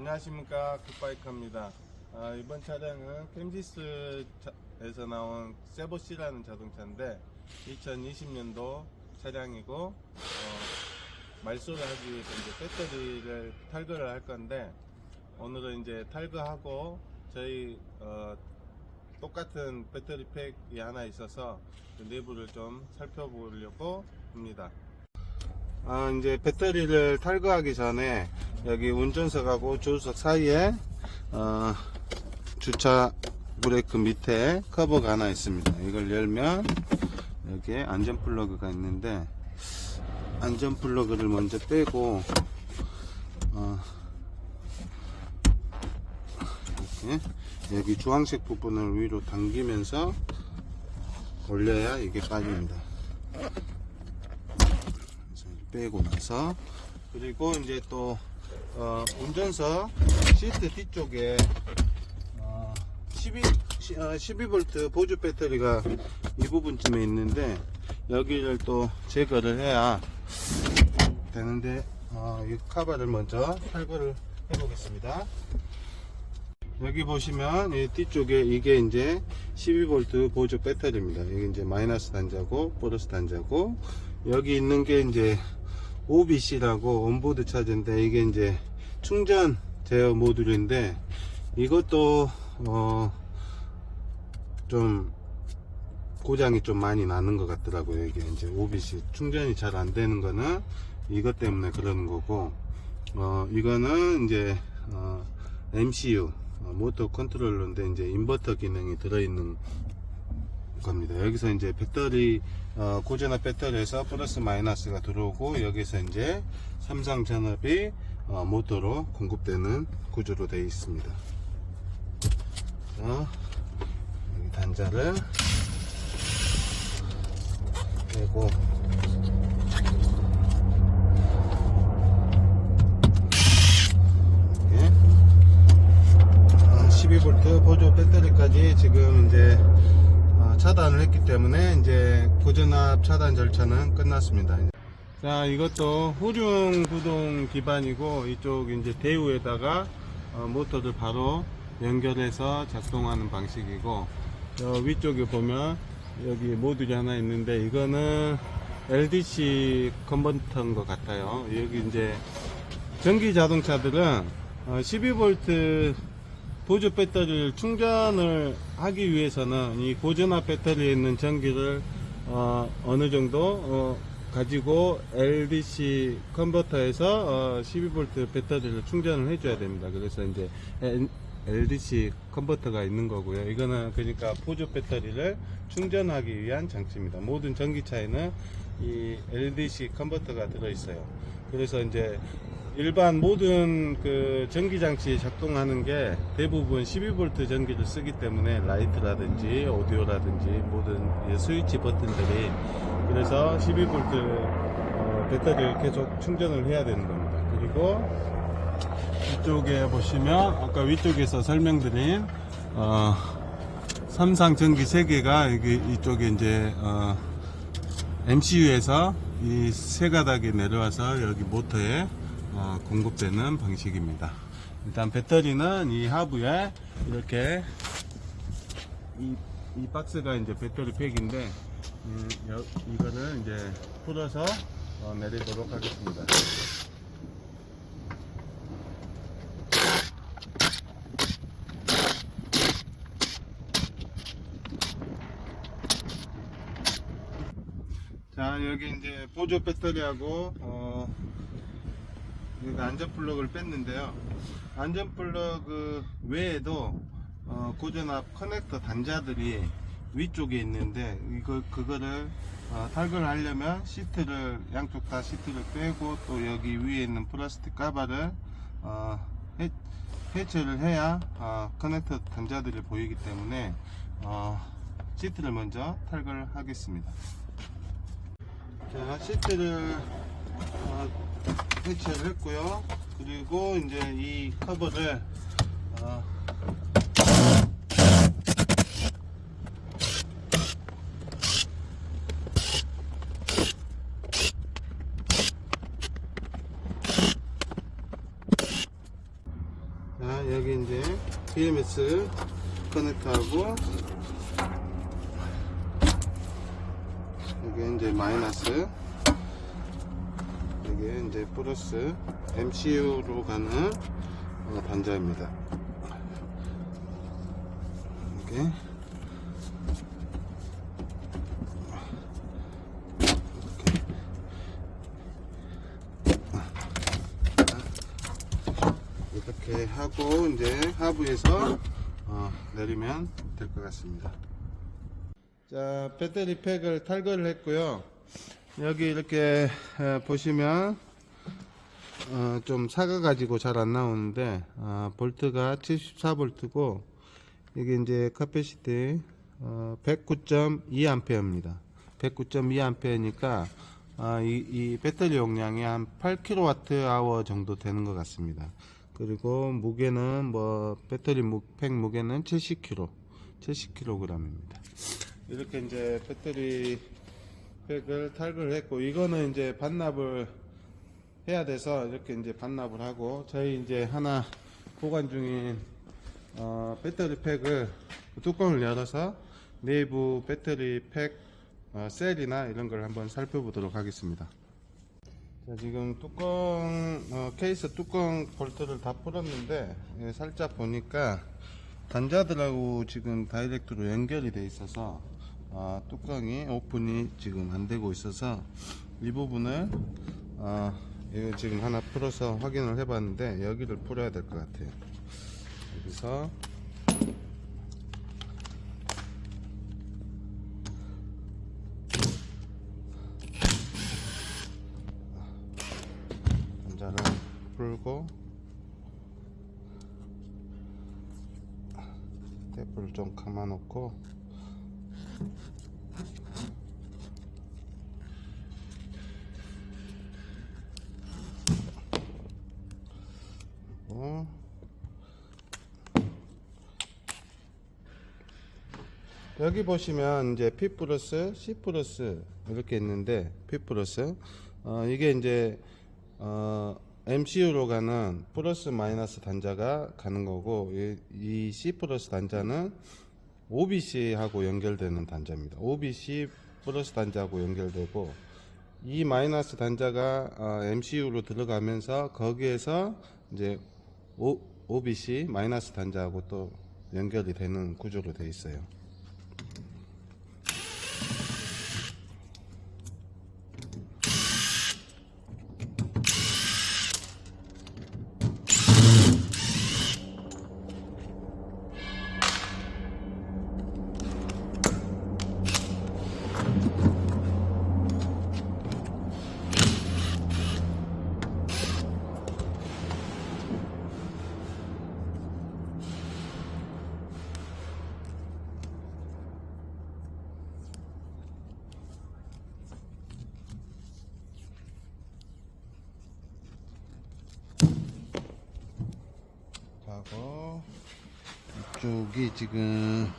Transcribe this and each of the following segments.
안녕하십니까 굿바이커입니다. 아, 이번 차량은 캠지스에서 나온 세보시라는 자동차인데 2020년도 차량이고 어, 말소를 하기 위해서 이제 배터리를 탈거를 할 건데 오늘은 이제 탈거하고 저희 어, 똑같은 배터리 팩이 하나 있어서 그 내부를 좀 살펴보려고 합니다. 아, 이제 배터리를 탈거하기 전에 여기 운전석하고 조수석 사이에 어, 주차 브레이크 밑에 커버가 하나 있습니다. 이걸 열면 여기에 안전 플러그가 있는데 안전 플러그를 먼저 빼고 어, 이렇게 여기 주황색 부분을 위로 당기면서 올려야 이게 빠집니다. 빼고 나서 그리고 이제 또 어, 운전석 시트 뒤쪽에 어, 12, 시- 어, 12V 보조 배터리가 이 부분쯤에 있는데 여기를 또 제거를 해야 되는데 어, 이 카바를 먼저 탈거를 해 보겠습니다. 여기 보시면 이 뒤쪽에 이게 이제 12V 보조 배터리입니다. 이게 이제 마이너스 단자고 플러스 단자고 여기 있는 게 이제 OBC라고 온보드 차저인데 이게 이제 충전 제어 모듈인데 이것도 어 좀 고장이 좀 많이 나는 것 같더라고요. 이게 이제 OBC 충전이 잘 안 되는 거는 이것 때문에 그러는 거고 어 이거는 이제 어 MCU 어, 모터 컨트롤러인데 이제 인버터 기능이 들어있는 겁니다. 여기서 이제 배터리 어, 고전압 배터리에서 플러스 마이너스가 들어오고 여기서 이제 삼성 전압이 어, 모터로 공급되는 구조로 되어 있습니다. 자, 여기 단자를 빼고 이렇게 12V 보조 배터리까지 지금 이제 어, 차단을 했기 때문에 이제 고전압 차단 절차는 끝났습니다. 자, 이것도 후륜 구동 기반이고 이쪽 이제 대우에다가 어, 모터를 바로 연결해서 작동하는 방식이고 저 위쪽에 보면 여기 모듈이 하나 있는데 이거는 LDC 컨버터인 것 같아요. 여기 이제 전기 자동차들은 12V 보조 배터리를 충전을 하기 위해서는 이 고전압 배터리에 있는 전기를 어, 느 정도 어, 가지고 LDC 컨버터에서 어, 12V 배터리를 충전을 해줘야 됩니다. 그래서 이제 LDC 컨버터가 있는 거고요. 이거는 그러니까 보조 배터리를 충전하기 위한 장치입니다. 모든 전기차에는 이 LDC 컨버터가 들어있어요. 그래서 이제 일반 모든 그 전기 장치 작동하는 게 대부분 12V 전기를 쓰기 때문에 라이트라든지 오디오라든지 모든 이 스위치 버튼들이 그래서 12V 어, 배터리를 계속 충전을 해야 되는 겁니다. 그리고 이쪽에 보시면 아까 위쪽에서 설명드린 어, 삼상 전기 3개가 여기 이쪽에 이제 어, MCU에서 이 세 가닥이 내려와서 여기 모터에 어, 공급되는 방식입니다. 일단 배터리는 이 하부에 이렇게 이, 이 박스가 이제 배터리 팩인데 음, 여- 이거를 이제 풀어서 어, 내리도록 하겠습니다. 자 여기 이제 보조 배터리하고 어, 여기 안전 플러그를 뺐는데요 안전 플러그 외에도 어, 고전압 커넥터 단자들이 위쪽에 있는데 이거 그거를 어, 탈거를 하려면 시트를 양쪽 다 시트를 빼고 또 여기 위에 있는 플라스틱 가발을 어, 해, 해체를 해야 어, 커넥터 단자들이 보이기 때문에 어, 시트를 먼저 탈거를 하겠습니다. 자, 시트를 어, 해체를 했고요. 그리고 이제 이 커버를 어, 자, 여기 이제 BMS 커넥터하고 여기 이제 마이너스 여기 이제 플러스 MCU로 가는 어, 단자입니다. 이렇게 이렇게 하고 이제 하부에서 어, 내리면 될 것 같습니다. 자 배터리 팩을 탈거를 했고요. 여기 이렇게 에, 보시면 어, 좀 사가 가지고 잘 안 나오는데 어, 볼트가 74볼트고 이게 이제 카패시티 어, 109.2A입니다. 109.2A니까 아, 이, 이 배터리 용량이 한 8kWh 정도 되는 것 같습니다. 그리고 무게는 뭐 배터리 무, 팩 무게는 70kg, 70kg입니다. 이렇게 이제 배터리 팩을 탈거를 했고 이거는 이제 반납을 해야 돼서 이렇게 이제 반납을 하고 저희 이제 하나 보관 중인 어, 배터리 팩을 뚜껑을 열어서 내부 배터리 팩 어, 셀이나 이런 걸 한번 살펴보도록 하겠습니다. 자, 지금 뚜껑 어, 케이스 뚜껑 볼트를 다 풀었는데 예, 살짝 보니까 단자들하고 지금 다이렉트로 연결이 돼 있어서 어, 뚜껑이 오픈이 지금 안 되고 있어서 이 부분을 어, 이거 지금 하나 풀어서 확인을 해봤는데 여기를 풀어야 될 것 같아요. 여기서 단자를 풀고 테이프를 좀 감아 놓고 어. 여기 보시면 이제 P 플러스, C 플러스 이렇게 있는데 P 플러스 어, 이게 이제 어, MCU로 가는 플러스 마이너스 단자가 가는 거고 이, 이 C 플러스 단자는 OBC하고 연결되는 단자입니다. OBC 플러스 단자하고 연결되고 이 마이너스 단자가 어, MCU로 들어가면서 거기에서 이제 OBC 마이너스 단자하고 또 연결이 되는 구조로 되어 있어요. 하고 이쪽이 지금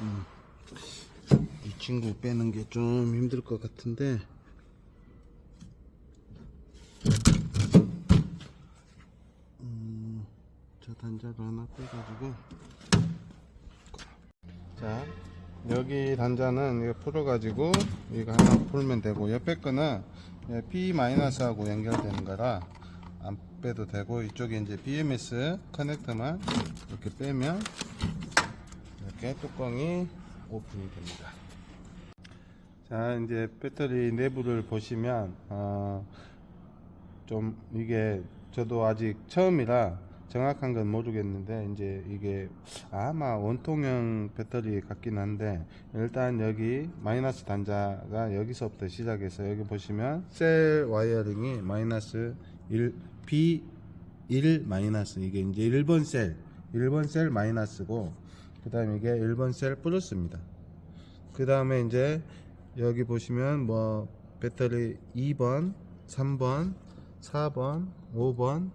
음, 이 친구 빼는 게 좀 힘들 것 같은데. 음, 저 단자를 하나 빼가지고. 자 여기 단자는 이거 풀어가지고 이거 하나 풀면 되고 옆에 거는 P-하고 연결되는 거라 안 빼도 되고 이쪽에 이제 BMS 커넥터만 이렇게 빼면 이렇게 뚜껑이 오픈이 됩니다. 자 이제 배터리 내부를 보시면 어, 좀 이게 저도 아직 처음이라 정확한 건 모르겠는데 이제 이게 아마 원통형 배터리 같긴 한데 일단 여기 마이너스 단자가 여기서부터 시작해서 여기 보시면 셀 와이어링이 마이너스 1 B1 마이너스. 이게 이제 1번 셀 1번 셀 마이너스고 그 다음에 이게 1번 셀 플러스입니다. 그 다음에 이제 여기 보시면 뭐 배터리 2번 3번 4번 5번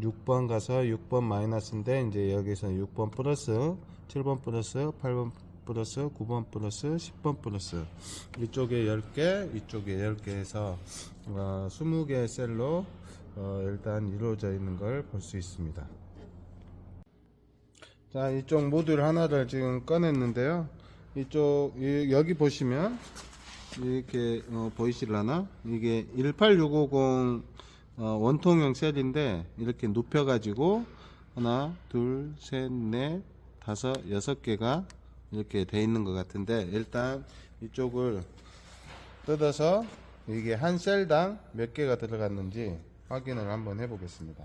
6번 가서 6번 마이너스인데 이제 여기서 6번 플러스 7번 플러스 8번 플러스 9번 플러스 10번 플러스. 이쪽에 10개 이쪽에 10개 해서 어, 20개 셀로 어, 일단 이루어져 있는 걸 볼 수 있습니다 자, 이쪽 모듈 하나를 지금 꺼냈는데요. 이쪽, 이- 여기 보시면, 이렇게, 어, 보이실라나? 이게 18650 어, 원통형 셀인데, 이렇게 눕혀 가지고, 하나, 둘, 셋, 넷, 다섯, 여섯 개가 이렇게 돼 있는 것 같은데, 일단 이쪽을 뜯어서 이게 한 셀당 몇 개가 들어갔는지 확인을 한번 해보겠습니다.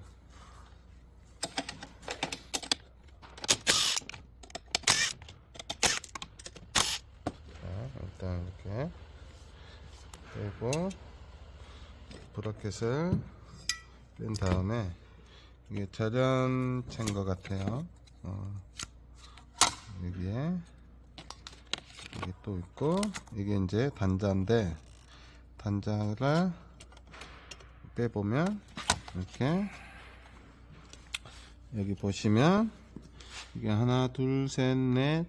자, 일단 이렇게 빼고 브라켓을 뺀 다음에 이게 절연체인 것 같아요. 어, 여기에 이게 또 있고 이게 이제 단자인데 단자를 빼보면 이렇게. 여기 보시면 이게 하나 둘 셋 넷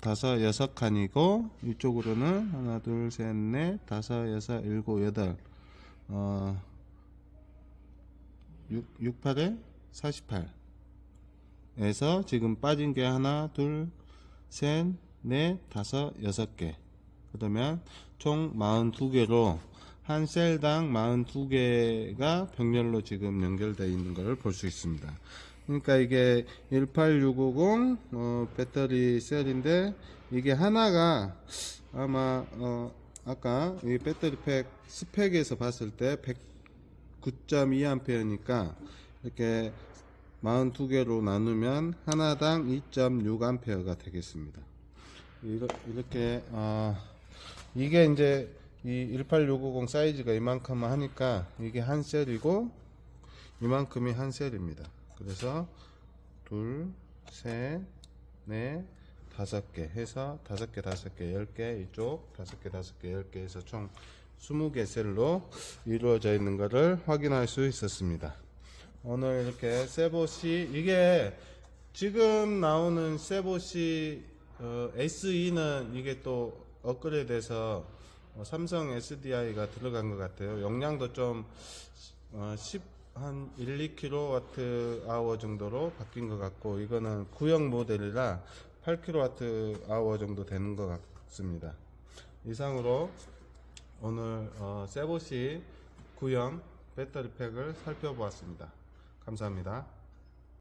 다섯 여섯 칸이고 이쪽으로는 하나 둘 셋 넷 다섯 여섯 일곱 여덟. 어 6, 6 8에 48 에서 지금 빠진 게 하나 둘 셋 넷 다섯 여섯 개. 그러면 총 42개로 한 셀당 42개가 병렬로 지금 연결되어 있는 것을 볼 수 있습니다. 그러니까 이게 18650 어, 배터리 셀인데 이게 하나가 아마 어, 아까 이 배터리 팩 스펙에서 봤을 때 109.2A니까 이렇게 42개로 나누면 하나당 2.6A가 되겠습니다. 이렇게 어, 이게 이제 이 18650 사이즈가 이만큼 하니까 이게 한 셀이고 이만큼이 한 셀입니다. 그래서 둘, 셋, 넷, 다섯 개 해서 다섯 개, 다섯 개, 열 개 이쪽 다섯 개, 다섯 개, 열 개 해서 총 20개 셀로 이루어져 있는 것을 확인할 수 있었습니다. 오늘 이렇게 세보시 이게 지금 나오는 세보시 어, SE는 이게 또 업그레이드돼서 어, 삼성 SDI가 들어간 것 같아요. 용량도 좀 어, 10, 한 1, 2kW 아워 정도로 바뀐 것 같고 이거는 구형 모델이라 8kW 아워 정도 되는 것 같습니다. 이상으로 오늘 어, 세보시 구형 배터리 팩을 살펴보았습니다. 감사합니다.